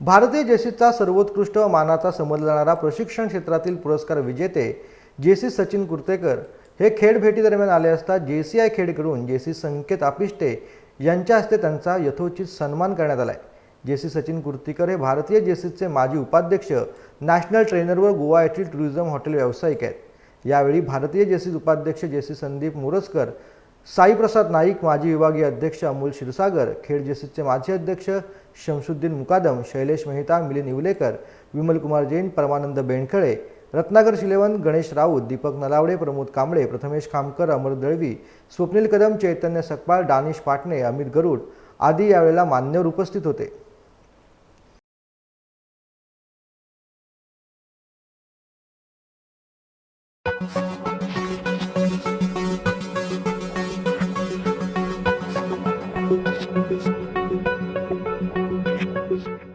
भारतीय जेसीचा सर्वोत्कृष्ट मानाचा समजला जाणारा प्रशिक्षण क्षेत्रातील पुरस्कार विजेते जेसी सचिन कुर्तेकर हे खेड भेटीदरम्यान आले असता जे सी आय खेडकडून जे सी संकेत आपिष्टे यांच्या हस्ते त्यांचा यथोचित सन्मान करण्यात आला आहे जे सी सचिन कुर्तीकर हे भारतीय जेसीचे माजी उपाध्यक्ष नॅशनल ट्रेनर व गोवा येथील टुरिझम हॉटेल व्यावसायिक आहेत. यावेळी भारतीय जेसीस उपाध्यक्ष जे सी संदीप मोरजकर साईप्रसाद नाईक माजी विभागीय अध्यक्ष अमोल क्षीरसागर खेड जेसीचे माजी अध्यक्ष शमशुद्दीन मुकादम शैलेश मेहता मिलिंद इवलेकर विमलकुमार जैन परमानंद बेंडखळे रत्नाकर शिलेवन गणेश राऊत दीपक नलावडे प्रमोद कांबळे प्रथमेश खामकर अमर दळवी स्वप्नील कदम चैतन्य सकपाळ दानिश पाटणे अमित गरुड आदी यावेळेला मान्यवर उपस्थित होते. Bye.